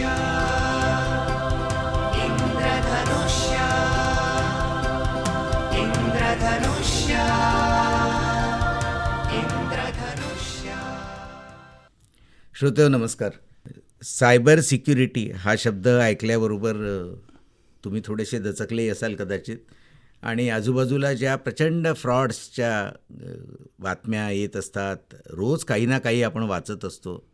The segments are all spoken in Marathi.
श्रोतेव श्रोते नमस्कार. सायबर सिक्युरिटी हा शब्द ऐकल्याबरोबर तुम्ही थोडेसे दचकले असाल कदाचित आणि आजूबाजूला ज्या प्रचंड फ्रॉड्सच्या बातम्या येत असतात रोज काही ना काही आपण वाचत असतो.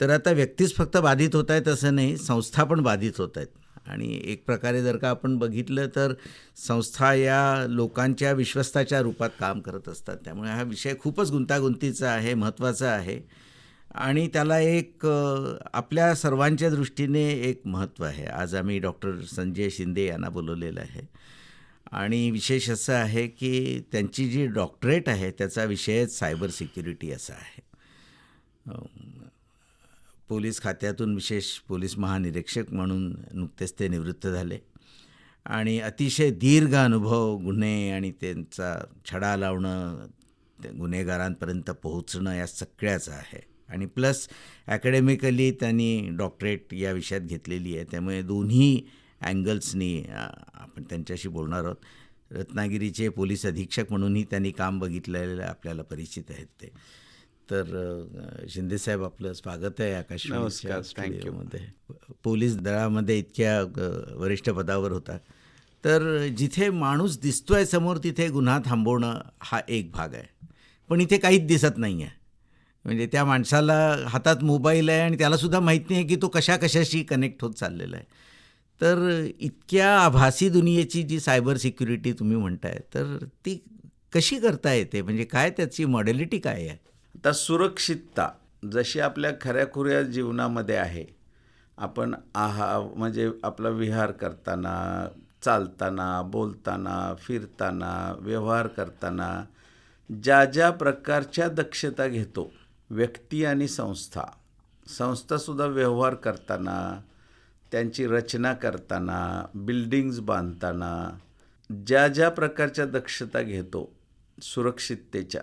तर आता व्यक्तीच फक्त बाधित होत आहेत असं नाही संस्था पण बाधित होत आहेत. आणि एक प्रकारे जर का आपण बघितलं तर संस्था या लोकांच्या विश्वस्ताच्या रूपात काम करत असतात. त्यामुळे हा विषय खूपच गुंतागुंतीचा आहे महत्त्वाचा आहे. आणि त्याला एक आपल्या सर्वांच्या दृष्टीने एक महत्त्व आहे. आज आम्ही डॉक्टर संजय शिंदे यांना बोलवलेलं आहे. आणि विशेष असं आहे की त्यांची जी डॉक्टरेट आहे त्याचा विषयच सायबर सिक्युरिटी असा आहे. पोलीस खात्यातून विशेष पोलीस महानिरीक्षक म्हणून नुकतेच ते निवृत्त झाले. आणि अतिशय दीर्घ अनुभव गुन्हे आणि त्यांचा छडा लावणं गुन्हेगारांपर्यंत पोहोचणं या सगळ्याचं आहे. आणि प्लस ॲकॅडमिकली त्यांनी डॉक्टरेट या विषयात घेतलेली आहे. त्यामुळे दोन्ही अँगल्सनी आपण त्यांच्याशी बोलणार आहोत. रत्नागिरीचे पोलीस अधीक्षक म्हणूनही त्यांनी काम बघितलेलं आपल्याला परिचित आहेत ते. तर शिंदेसाहेब आपलं स्वागत आहे आकाशवाणीच्या. स्टुडिओमध्ये. पोलीस दलामध्ये इतक्या वरिष्ठ पदावर होता. तर जिथे माणूस दिसतोय समोर तिथे गुन्हा थांबवणं हा एक भाग आहे. पण इथे काहीच दिसत नाही आहे म्हणजे त्या माणसाला हातात मोबाईल आहे आणि त्यालासुद्धा माहीत नाही आहे की तो कशा कशाशी कनेक्ट होत चाललेला आहे. तर इतक्या आभासी दुनियेची जी सायबर सिक्युरिटी तुम्ही म्हणताय तर ती कशी करता येते म्हणजे काय त्याची मॉडेलिटी काय आहे? आता सुरक्षितता जशी आपल्या खऱ्याखुऱ्या जीवनामध्ये आहे आपण आहा म्हणजे आपला विहार करताना चालताना बोलताना फिरताना व्यवहार करताना ज्या ज्या प्रकारच्या दक्षता घेतो व्यक्ती आणि संस्था संस्थासुद्धा व्यवहार करताना त्यांची रचना करताना बिल्डिंग्ज बांधताना ज्या ज्या प्रकारच्या दक्षता घेतो सुरक्षिततेच्या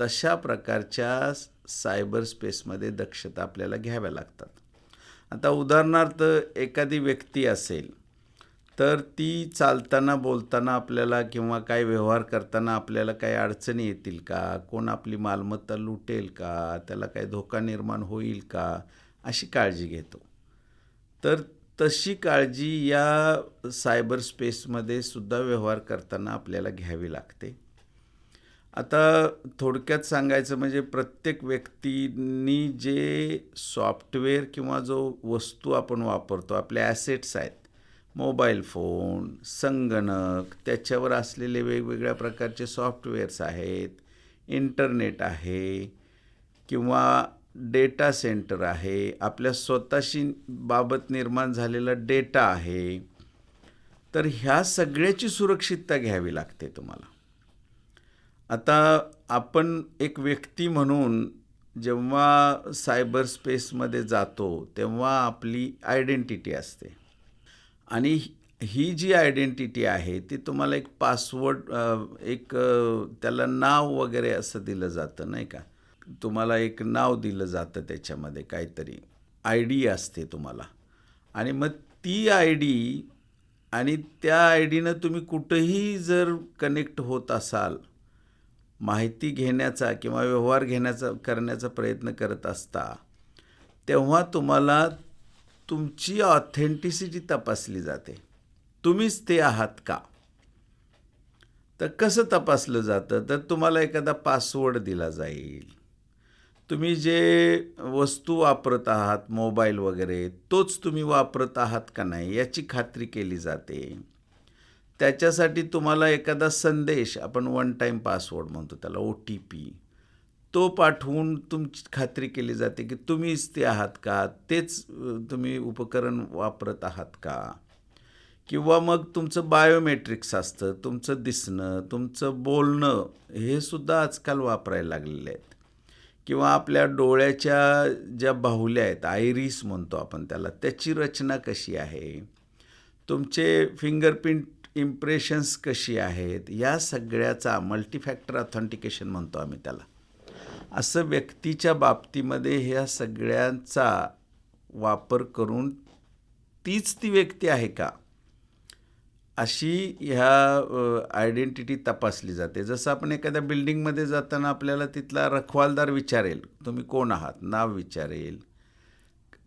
तशा प्रकारच्या सायबर स्पेसमध्ये दक्षता आपल्याला घ्याव्या लागतात. आता उदाहरणार्थ एखादी व्यक्ती असेल तर ती चालताना बोलताना आपल्याला किंवा काय व्यवहार करताना आपल्याला काही अडचणी येतील का? कोण आपली मालमत्ता लुटेल का? त्याला काही धोका निर्माण होईल का? अशी काळजी घेतो. तर तशी काळजी या सायबर स्पेसमध्ये सुद्धा व्यवहार करताना आपल्याला घ्यावी लागते. आता थोडक्यात सांगायचं म्हणजे प्रत्येक व्यक्तींनी जे सॉफ्टवेअर किंवा जो वस्तू आपण वापरतो आपले ॲसेट्स आहेत मोबाईल फोन संगणक त्याच्यावर असलेले वेगवेगळ्या प्रकारचे सॉफ्टवेअर्स आहेत इंटरनेट आहे किंवा डेटा सेंटर आहे आपल्या स्वतःशी बाबत निर्माण झालेला डेटा आहे तर ह्या सगळ्याची सुरक्षितता घ्यावी लागते तुम्हाला. आता आपण एक व्यक्ती म्हणून जेव्हा सायबर स्पेसमध्ये जातो तेव्हा आपली आयडेंटिटी असते. आणि ही जी आयडेंटिटी आहे ती तुम्हाला एक पासवर्ड एक त्याला नाव वगैरे असं दिलं जातं नाही का? तुम्हाला एक नाव दिलं जातं त्याच्यामध्ये काहीतरी. आय डी असते तुम्हाला. आणि मग ती आय डी आणि त्या आय डीनं तुम्ही कुठंही जर कनेक्ट होत असाल माहिती घेण्याचा किंवा व्यवहार घेण्याचा करण्याचा प्रयत्न करत असता तेव्हा तुम्हाला तुमची ऑथेंटिसिटी तपासली जाते. तुम्हीच ते आहात का? तर कसं तपासलं जातं? तर तुम्हाला एखादा पासवर्ड दिला जाईल. तुम्ही जे वस्तू वापरत आहात मोबाईल वगैरे तोच तुम्ही वापरत आहात का नाही याची खात्री केली जाते. त्याच्यासाठी तुम्हाला एखादा संदेश आपण वन टाईम पासवर्ड म्हणतो त्याला ओ टी पी तो पाठवून तुमची खात्री केली जाते की तुम्हीच ते आहात का? तेच तुम्ही उपकरण वापरत आहात का? किंवा मग तुमचं बायोमेट्रिक्स असतं तुमचं दिसणं तुमचं बोलणं हे सुद्धा आजकाल वापरायला लागलेले आहेत. किंवा आपल्या डोळ्याच्या ज्या बाहुल्या आहेत आयरीस म्हणतो आपण त्याला त्याची रचना कशी आहे? तुमचे फिंगरप्रिंट इम्प्रेशन्स कशी आहेत या सगळ्याचा मल्टीफॅक्टर ऑथेंटिकेशन म्हणतो आम्ही त्याला. असं व्यक्तीच्या बाबतीमध्ये ह्या सगळ्यांचा वापर करून तीच ती व्यक्ती आहे का? अशी ह्या आयडेंटिटी तपासली जाते. जसं आपण एखाद्या बिल्डिंगमध्ये जाताना आपल्याला तिथला रखवालदार विचारेल तुम्ही कोण आहात? नाव विचारेल.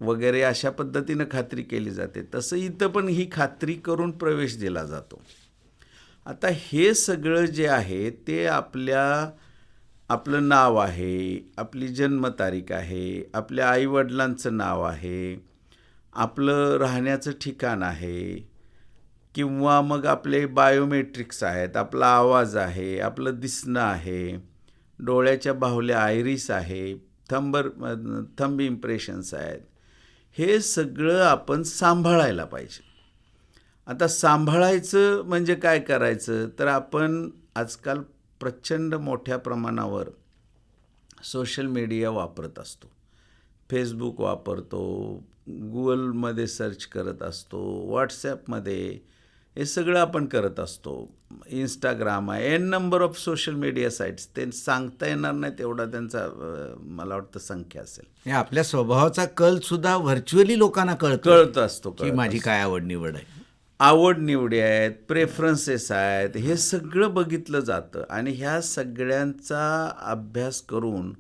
वगैरे अशा पद्धतीनं खात्री केली जाते. तसं इथं पण ही खात्री करून प्रवेश दिला जातो. आता हे सगळं जे आहे ते आपल्या आपलं नाव आहे आपली जन्मतारीख आहे आपल्या आईवडिलांचं नाव आहे आपलं राहण्याचं ठिकाण आहे किंवा मग आपले बायोमेट्रिक्स आहेत आपला आवाज आहे आपलं दिसणं आहे डोळ्याच्या बाहुल्या आयरिस आहे थंबर थंब इम्प्रेशन्स आहेत. हे सगळं आपण सांभाळायला पाहिजे. आता सांभाळायचं म्हणजे काय करायचं? तर आपण आजकाल प्रचंड मोठ्या प्रमाणावर सोशल मीडिया वापरत असतो. फेसबुक वापरतो गुगलमध्ये सर्च करत असतो व्हॉट्सॲपमध्ये हे सगळं आपण करत असतो. इंस्टाग्राम आहे N number of social media sites ते सांगता येणार नाही तेवढा त्यांचा मला वाटतं संख्या असेल. हे आपल्या स्वभावाचा कल सुद्धा व्हर्च्युअली लोकांना कळतो. कळत असतो की माझी काय आवड निवड आहे? आवड निवडी आहेत प्रेफरन्सेस आहेत हे सगळं बघितलं जातं. आणि ह्या सगळ्यांचा अभ्यास करून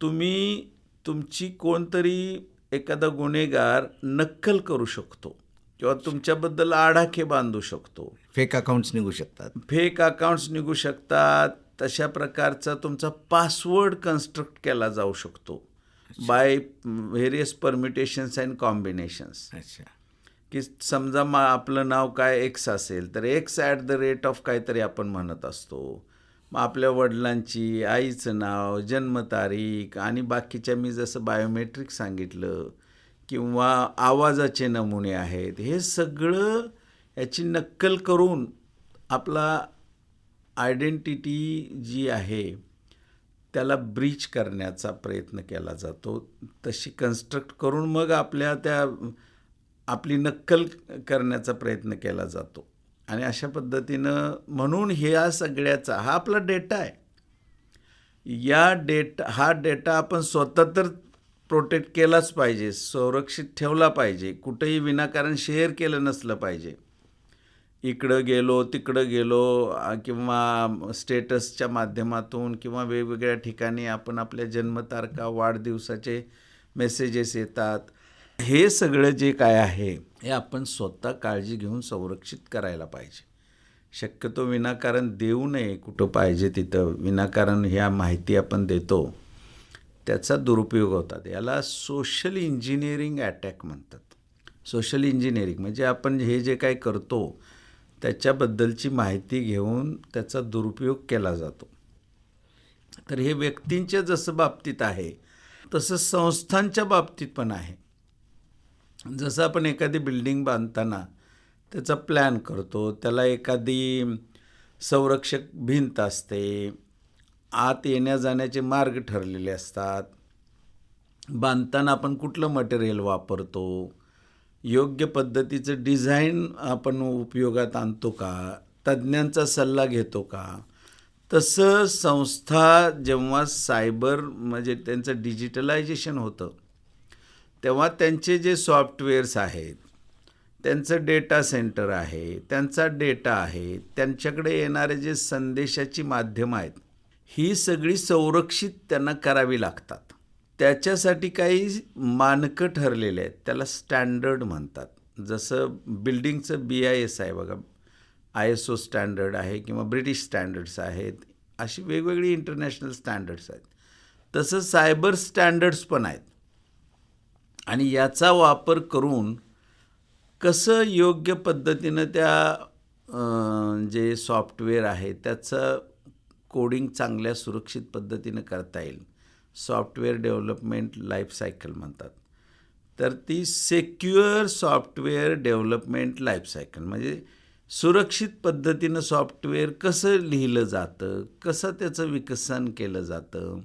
तुम्ही तुमची कोणतरी एखादा गुन्हेगार नक्कल करू शकतो. किंवा तुमच्याबद्दल आडाखे बांधू शकतो. फेक अकाउंट्स निघू शकतात. फेक अकाउंट्स निघू शकतात. तशा प्रकारचा तुमचा पासवर्ड कन्स्ट्रक्ट केला जाऊ शकतो. By various permutations and combinations अच्छा. की समजा मा आपलं नाव काय एक्स असेल तर X at the rate of काहीतरी आपण म्हणत असतो. मग आपल्या वडिलांची आईचं नाव जन्मतारीख आणि बाकीच्या मी जसं बायोमेट्रिक सांगितलं किंवा आवाजाचे नमुने आहेत हे सगळं याची नक्कल करून आपला आयडेंटिटी जी आहे त्याला ब्रीच करण्याचा प्रयत्न केला जातो. तशी कन्स्ट्रक्ट करून मग आपल्या त्या आपली नक्कल करण्याचा प्रयत्न केला जातो. आणि अशा पद्धतीनं म्हणून ह्या सगळ्याचा हा आपला डेटा आहे. या डेटा हा डेटा आपण स्वतः तर प्रोटेक्ट केलाच पाहिजे संरक्षित ठेवला पाहिजे कुठंही विनाकारण शेअर केलं नसलं पाहिजे. इकडं गेलो तिकडं गेलो किंवा स्टेटसच्या माध्यमातून किंवा वेगवेगळ्या ठिकाणी आपण आपल्या जन्मतारखा वाढदिवसाचे मेसेजेस येतात. हे सगळं जे काय आहे हे आपण स्वतः काळजी घेऊन संरक्षित करायला पाहिजे. शक्यतो विनाकारण देऊ नये कुठं पाहिजे तिथं. विनाकारण ह्या माहिती आपण देतो. त्याचा दुरुपयोग होतात. याला सोशल इंजिनिअरिंग अटॅक म्हणतात. सोशल इंजिनिअरिंग म्हणजे आपण हे जे काय करतो त्याच्याबद्दलची माहिती घेऊन त्याचा दुरुपयोग केला जातो. तर हे व्यक्तींच्या जसं बाबतीत आहे तसं संस्थांच्या बाबतीत पण आहे. जसं आपण एखादी बिल्डिंग बांधताना त्याचा प्लॅन करतो त्याला एखादी संरक्षक भिंत असते आत येण्या जाण्याचे मार्ग ठरलेले असतात. बांधताना आपण कुठलं मटेरियल वापरतो? योग्य पद्धतीचं डिझाईन आपण उपयोगात आणतो का? तज्ज्ञांचा सल्ला घेतो का? तसं संस्था जेव्हा सायबर म्हणजे त्यांचं डिजिटलायझेशन होतं तेव्हा त्यांचे जे सॉफ्टवेअर्स आहेत त्यांचं डेटा सेंटर आहे त्यांचा डेटा आहे त्यांच्याकडे येणारे जे संदेशाची माध्यमं आहेत ही सगळी संरक्षित त्यांना करावी लागतात. त्याच्यासाठी काही मानकं ठरलेले आहेत. त्याला स्टँडर्ड म्हणतात. जसं बिल्डिंगचं बी आय एस आहे बघा. आय एस ओ स्टँडर्ड आहे किंवा ब्रिटिश स्टँडर्ड्स आहेत. अशी वेगवेगळी इंटरनॅशनल स्टँडर्ड्स आहेत. तसं सायबर स्टँडर्ड्स पण आहेत. आणि याचा वापर करून कसं योग्य पद्धतीनं त्या जे सॉफ्टवेअर आहे त्याचं कोडिंग चांगल्या सुरक्षित पद्धतीनं करता येईल. सॉफ्टवेअर डेव्हलपमेंट लाईफ सायकल म्हणतात. तर ती secure software development life cycle म्हणजे सुरक्षित पद्धतीनं सॉफ्टवेअर कसं लिहिलं जातं कसं त्याचं विकसन केलं जातं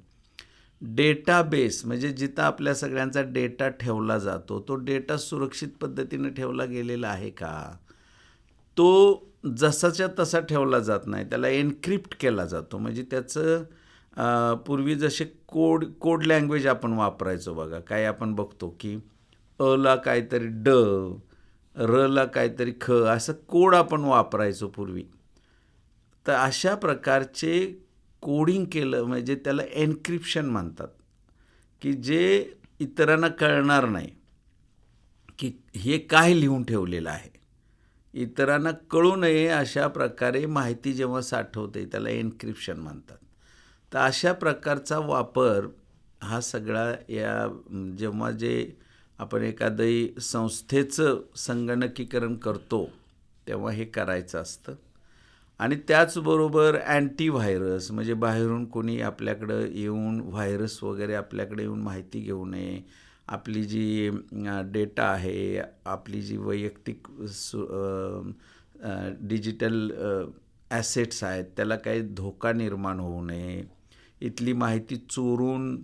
डेटाबेस म्हणजे जिथं आपल्या सगळ्यांचा डेटा ठेवला जातो तो डेटा सुरक्षित पद्धतीनं ठेवला गेलेला आहे का? तो जसाच्या तसा ठेवला जात नाही त्याला एन्क्रिप्ट केला जातो. म्हणजे त्याचं पूर्वी जसे कोड कोड लँग्वेज आपण वापरायचो बघा काय आपण बघतो की अला काहीतरी ड रला काहीतरी ख असं कोड आपण वापरायचो पूर्वी. तर अशा प्रकारचे कोडिंग केलं म्हणजे त्याला एन्क्रिप्शन म्हणतात. की जे इतरांना कळणार नाही की हे काय लिहून ठेवलेलं आहे. इतरांना कळू नये अशा प्रकारे माहिती जेव्हा साठवते त्याला एन्क्रिप्शन म्हणतात. तर अशा प्रकारचा वापर हा सगळा या जेव्हा जे आपण एखादंही संस्थेचं संगणकीकरण करतो तेव्हा हे करायचं असतं. आणि त्याचबरोबर अँटीव्हायरस म्हणजे बाहेरून कोणी आपल्याकडं येऊन व्हायरस वगैरे आपल्याकडे येऊन माहिती घेऊ नये आपली जी डेटा आहे आपली जी वैयक्तिक सु डिजिटल ॲसेट्स आहेत त्याला काही धोका निर्माण होऊ नये. इथली माहिती चोरून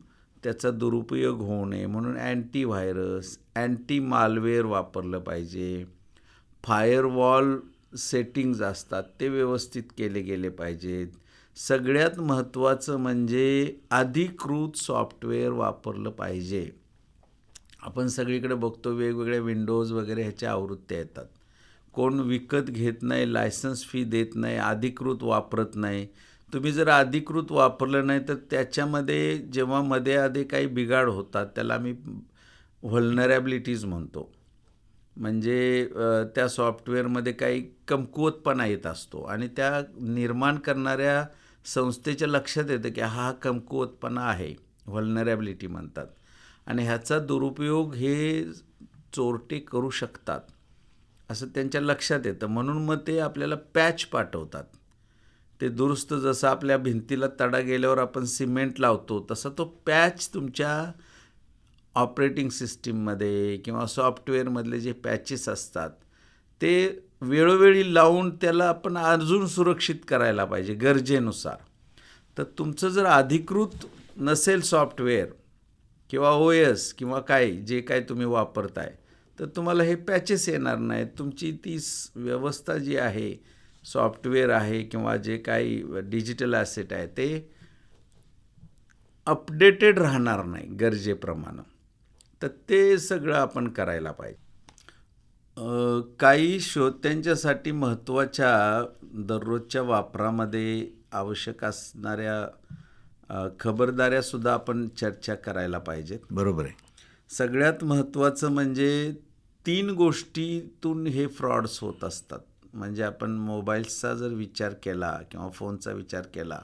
त्याचा दुरुपयोग होऊ नये म्हणून अँटीव्हायरस अँटी मालवेअर वापरलं पाहिजे. फायरवॉल सेटिंग्ज असतात ते व्यवस्थित केले गेले पाहिजेत. सगळ्यात महत्त्वाचं म्हणजे अधिकृत सॉफ्टवेअर वापरलं पाहिजे. आपण सगळीकडे बघतो वेगवेगळ्या विंडोज वगैरे ह्याच्या आवृत्त्या येतात. कोण विकत घेत नाही लायसन्स फी देत नाही अधिकृत वापरत नाही. तुम्ही जर अधिकृत वापरलं नाही तर त्याच्यामध्ये जेव्हा मध्ये आधी काही बिघाड होतात त्याला आम्ही व्हलनरॅबिलिटीज म्हणतो. म्हणजे त्या सॉफ्टवेअरमध्ये काही कमकुवतपणा येत असतो आणि त्या निर्माण करणाऱ्या संस्थेच्या लक्षात येतं की हा कमकुवतपणा आहे. व्हलनरॅबिलिटी म्हणतात. आणि ह्याचा दुरुपयोग हे चोरटे करू शकतात असं त्यांच्या लक्षात येतं. म्हणून मग ते आपल्याला पॅच पाठवतात. ते दुरुस्त जसं आपल्या भिंतीला तडा गेल्यावर आपण सिमेंट लावतो तसं तो पॅच तुमच्या ऑपरेटिंग सिस्टीममध्ये किंवा सॉफ्टवेअरमधले जे पॅचेस असतात ते वेळोवेळी लावून त्याला आपण अजून सुरक्षित करायला पाहिजे गरजेनुसार. तर तुमचं जर अधिकृत नसेल सॉफ्टवेअर किंवा ओ एस किंवा काय जे काय तुम्ही वापरताय तर तुम्हाला हे पॅचेस येणार नाहीत. तुमची ती व्यवस्था जी आहे सॉफ्टवेअर आहे किंवा जे काही डिजिटल ॲसेट आहे ते अपडेटेड राहणार नाही गरजेप्रमाणे. तर ते सगळं आपण करायला पाहिजे. काही श्रोत्यांच्यासाठी महत्त्वाच्या दररोजच्या वापरामध्ये आवश्यक असणाऱ्या खबरदाऱ्यासुद्धा आपण चर्चा करायला पाहिजेत. बरोबर आहे. सगळ्यात महत्त्वाचं म्हणजे तीन गोष्टीतून हे फ्रॉड्स होत असतात. म्हणजे आपण मोबाईल्सचा जर विचार केला किंवा फोनचा विचार केला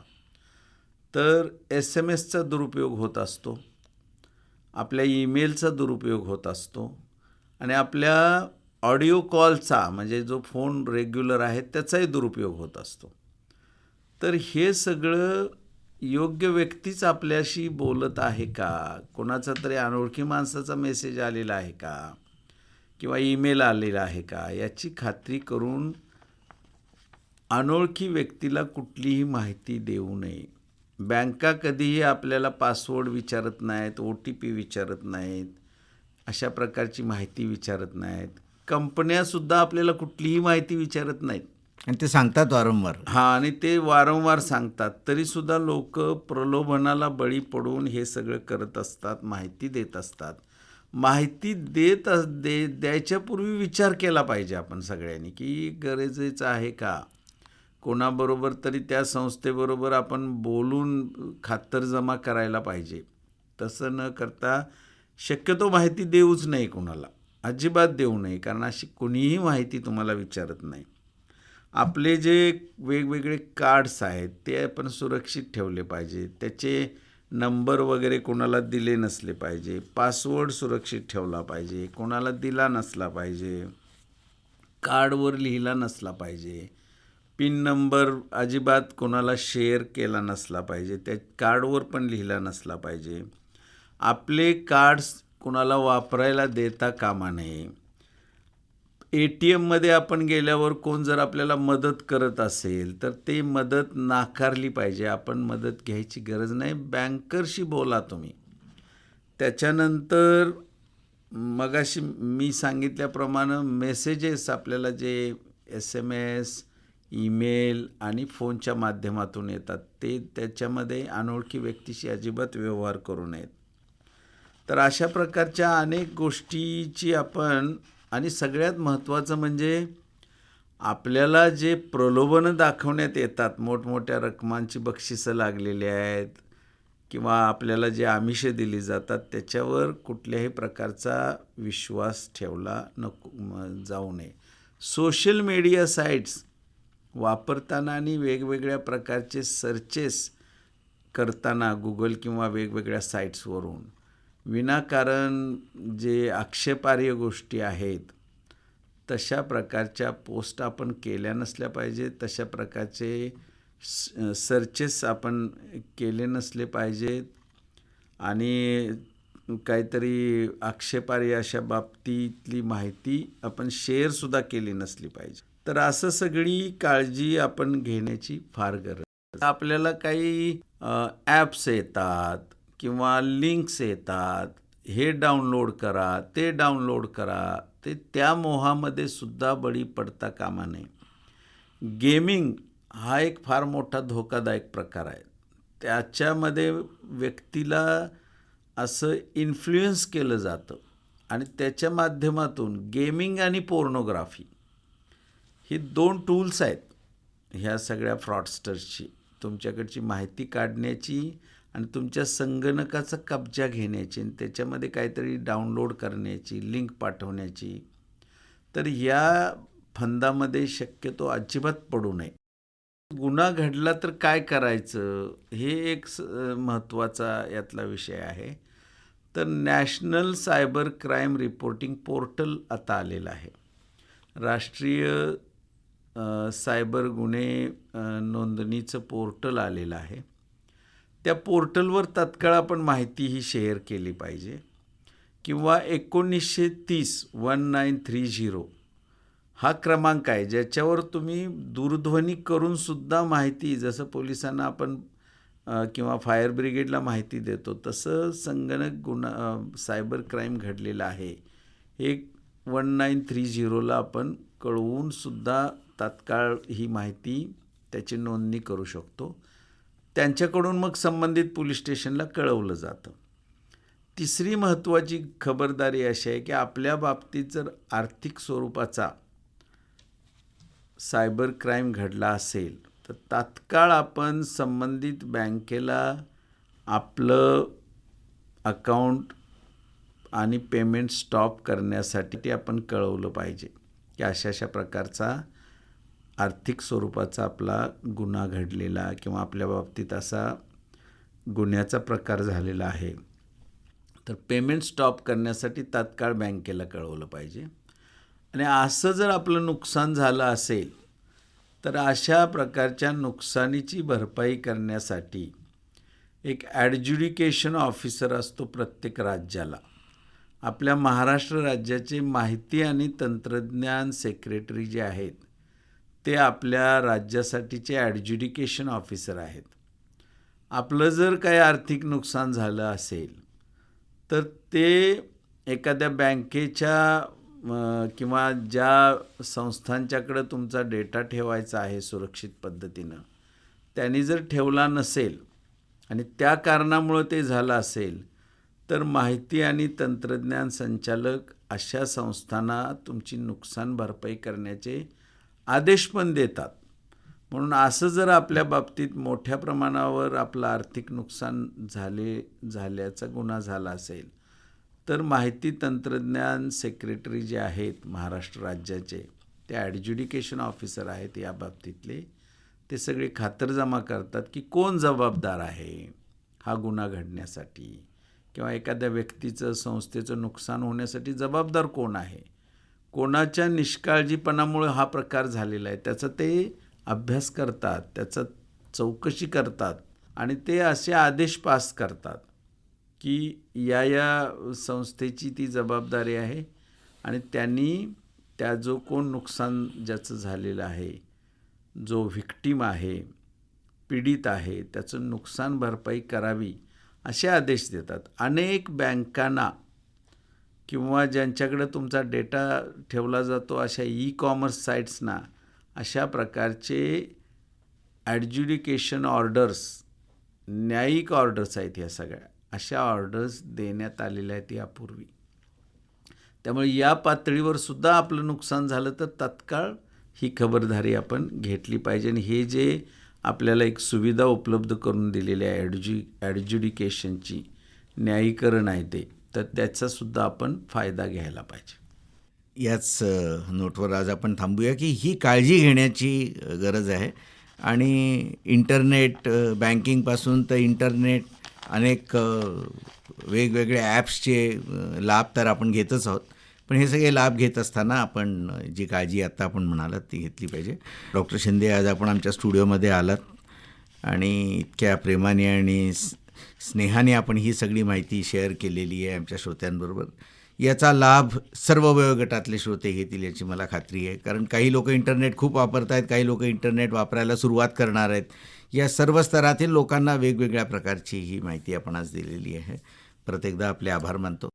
तर एस एम एसचा दुरुपयोग होत असतो. आपल्या ईमेलचा दुरुपयोग होत असतो. आणि आपल्या ऑडिओ कॉलचा म्हणजे जो फोन रेग्युलर आहे त्याचाही दुरुपयोग होत असतो. तर हे सगळं योग्य व्यक्तीच आपल्याशी बोलत आहे का? कोणाचा तरी अनोळखी माणसाचा मेसेज आलेला आहे का? किंवा ईमेल आलेला आहे का? याची खात्री करून अनोळखी व्यक्तीला कुठलीही माहिती देऊ नये. बँका कधीही आपल्याला पासवर्ड विचारत नाहीत ओ टी पी विचारत नाहीत अशा प्रकारची माहिती विचारत नाहीत. कंपन्यासुद्धा आपल्याला कुठलीही माहिती विचारत नाहीत. आणि ते सांगतात वारंवार. हां आणि ते वारंवार सांगतात. तरीसुद्धा लोक प्रलोभनाला बळी पडून हे सगळं करत असतात माहिती देत असतात. माहिती देत अस दे द्यायच्यापूर्वी विचार केला पाहिजे आपण सगळ्यांनी की गरजेचं आहे का? कोणाबरोबर तरी त्या संस्थेबरोबर आपण बोलून खातरजमा करायला पाहिजे. तसं न करता शक्यतो माहिती देऊच नाही कोणाला. अजिबात देऊ नये कारण अशी कुणीही माहिती तुम्हाला विचारत नाही. आपले जे वेगवेगळे कार्ड्स आहेत ते आपण सुरक्षित ठेवले पाहिजे. त्याचे नंबर वगैरे कोणाला दिले नसले पाहिजे. पासवर्ड सुरक्षित ठेवला पाहिजे. कोणाला दिला नसला पाहिजे. कार्डवर लिहिला नसला पाहिजे. पिन नंबर अजिबात कोणाला शेअर केला नसला पाहिजे. त्या कार्डवर पण लिहिला नसला पाहिजे. आपले कार्ड्स कोणाला वापरायला देता कामा नये. ए टी एममध्ये आपण गेल्यावर कोण जर आपल्याला मदत करत असेल तर ते मदत नाकारली पाहिजे. आपण मदत घ्यायची गरज नाही. बँकरशी बोला तुम्ही. त्याच्यानंतर मगाशी मी सांगितल्याप्रमाणे मेसेजेस आपल्याला जे एस एम एस ईमेल आणि फोनच्या माध्यमातून येतात ते त्याच्यामध्ये अनोळखी व्यक्तीशी अजिबात व्यवहार करू नयेत. तर अशा प्रकारच्या अनेक गोष्टीची आपण आणि सगळ्यात महत्त्वाचं म्हणजे आपल्याला जे प्रलोभनं दाखवण्यात येतात मोठमोठ्या रकमांची बक्षिसं लागलेली आहेत किंवा आपल्याला जे आमिषे दिली जातात त्याच्यावर कुठल्याही प्रकारचा विश्वास ठेवला नको जाऊ नये. सोशल मीडिया साईट्स वापरताना आणि वेगवेगळ्या प्रकारचे सर्चेस करताना गुगल किंवा वेगवेगळ्या साईट्सवरून विनाकारण जे आक्षेपार्ह गोष्टी आहेत तशा प्रकारच्या पोस्ट आपण केल्या नसल्या पाहिजे तशा प्रकारचे सर्चेस आपण केले नसले पाहिजेत आणि काहीतरी आक्षेपार्ह अशा बाबतीतली माहिती आपण शेअरसुद्धा केली नसली पाहिजे. तर असं सगळी काळजी आपण घेण्याची फार गरज आपल्याला काही ॲप्स येतात किंवा लिंक्स येतात हे डाउनलोड करा ते डाउनलोड करा ते त्या मोहामध्ये सुद्धा बळी पडता कामा नये. गेमिंग हा एक फार मोठा धोकादायक प्रकार आहे. त्याच्यामध्ये व्यक्तीला असं इन्फ्लुएन्स केलं जातं आणि त्याच्या माध्यमातून गेमिंग आणि पोर्नोग्राफी ही दोन टूल्स आहेत. ह्या सगळ्या फ्रॉडस्टर्सची तुमच्याकडची माहिती काढण्याची आणि तुमच्या संगणकाचा कब्जा घेण्याची आणि त्याच्यामध्ये काहीतरी डाउनलोड करण्याची लिंक पाठवण्याची तर या फंदामध्ये शक्यतो अजिबात पडू नये. गुन्हा घडला तर काय करायचं? हे एक स महत्त्वाचा यातला विषय आहे. तर national cyber crime reporting portal आता आलेलं आहे. राष्ट्रीय सायबर गुन्हे नोंदणीचं पोर्टल आलेलं आहे. त्या पोर्टलवर तत्काळ आपण माहिती ही शेअर केली पाहिजे. किंवा एकोणीसशे तीस वन नाईन थ्री झिरो हा क्रमांक आहे ज्याच्यावर तुम्ही दूरध्वनी करूनसुद्धा माहिती जसं पोलिसांना आपण किंवा फायर ब्रिगेडला माहिती देतो तसं संगणक गुन्हा सायबर क्राईम घडलेला आहे. हे वन नाईन थ्री झिरोला आपण कळवूनसुद्धा तात्काळ ही माहिती त्याची नोंदणी करू शकतो. त्यांच्याकडून मग संबंधित पोलीस स्टेशनला कळवलं जातं. तिसरी महत्त्वाची खबरदारी अशी आहे की आपल्या बाबतीत जर आर्थिक स्वरूपाचा सायबर क्राईम घडला असेल तर तात्काळ आपण संबंधित बँकेला आपलं अकाउंट आणि पेमेंट स्टॉप करण्यासाठी ते आपण कळवलं पाहिजे की अशा अशा प्रकारचा आर्थिक स्वरूपाचा आपला गुन्हा घडलेला किंवा आपल्या बाबतीत असा गुन्ह्याचा प्रकार झालेला आहे. तर पेमेंट स्टॉप करण्यासाठी तात्काळ बँकेला कळवलं पाहिजे. आणि असं जर आपलं नुकसान झालं असेल तर अशा प्रकारच्या नुकसानीची भरपाई करण्यासाठी एक ॲडज्युडिकेशन ऑफिसर असतो प्रत्येक राज्याला. आपल्या महाराष्ट्र राज्याचे माहिती आणि तंत्रज्ञान सेक्रेटरी जे आहेत ते आपल्या राज्यासाठीचे ॲडज्युडिकेशन ऑफिसर आहेत. आपलं जर काही आर्थिक नुकसान झालं असेल तर ते एखाद्या बँकेच्या किंवा ज्या संस्थांच्याकडं तुमचा डेटा ठेवायचा आहे सुरक्षित पद्धतीनं त्यांनी जर ठेवला नसेल आणि त्या कारणामुळं ते झालं असेल तर माहिती आणि तंत्रज्ञान संचालक अशा संस्थांना तुमची नुकसान भरपाई करण्याचे आदेश पण देतात. म्हणून असं जर आपल्या बाबतीत मोठ्या प्रमाणावर आपलं आर्थिक नुकसान झाले झाल्याचा गुन्हा झाला असेल तर माहिती तंत्रज्ञान सेक्रेटरी जे आहेत महाराष्ट्र राज्याचे ते ॲडज्युडिकेशन ऑफिसर आहेत या बाबतीतले ते सगळे खातरजमा करतात की कोण जबाबदार आहे हा गुन्हा घडण्यासाठी? किंवा एखाद्या व्यक्तीचं संस्थेचं नुकसान होण्यासाठी जबाबदार कोण आहे? कोणाच्या निष्काळजीपणामुळे हा प्रकार झालेला आहे त्याचा ते अभ्यास करतात त्याचं चौकशी करतात आणि ते असे आदेश पास करतात की या या संस्थेची ती जबाबदारी आहे आणि त्यांनी त्या जो कोण नुकसान ज्याचं झालेलं आहे जो व्हिक्टीम आहे पीडित आहे त्याचं नुकसान भरपाई करावी असे आदेश देतात. अनेक बँकांना किंवा ज्यांच्याकडे तुमचा डेटा ठेवला जातो अशा ई कॉमर्स साईट्सना अशा प्रकारचे ॲडज्युडिकेशन ऑर्डर्स न्यायिक ऑर्डर्स आहेत ह्या सगळ्या. अशा ऑर्डर्स देण्यात आलेल्या आहेत यापूर्वी. त्यामुळे या पातळीवर सुद्धा आपलं नुकसान झालं तर तत्काळ ही खबरदारी आपण घेतली पाहिजे. आणि हे जे आपल्याला एक सुविधा उपलब्ध करून दिलेली आहे ॲडज्यु ॲडज्युडिकेशनची न्यायीकरण आहे ते तर त्याचासुद्धा आपण फायदा घ्यायला पाहिजे. याच नोटवर आज आपण थांबूया की ही काळजी घेण्याची गरज आहे. आणि इंटरनेट बँकिंगपासून तर इंटरनेट अनेक वेगवेगळ्या वेगवेगळे ॲप्सचे लाभ तर आपण घेतच आहोत. पण हे सगळे लाभ घेत असताना आपण जी काळजी आत्ता आपण म्हणालात ती घेतली पाहिजे. डॉक्टर शिंदे आज आपण आमच्या स्टुडिओमध्ये आलात. आणि इतक्या प्रेमाने आणि स्नेहाने आपण ही सगळी माहिती शेअर केलेली आहे आमच्या श्रोत्यांबरोबर. याचा लाभ सर्व वयोगटातले श्रोते घेतील याची मला खात्री आहे. कारण काही लोक इंटरनेट खूप वापरत आहेत काही लोक इंटरनेट वापरायला सुरुवात करणार आहेत. या सर्व स्तरातील लोकांना वेगवेगळ्या प्रकारची ही माहिती आपण आज दिलेली आहे. प्रत्येकदा आपले आभार मानतो.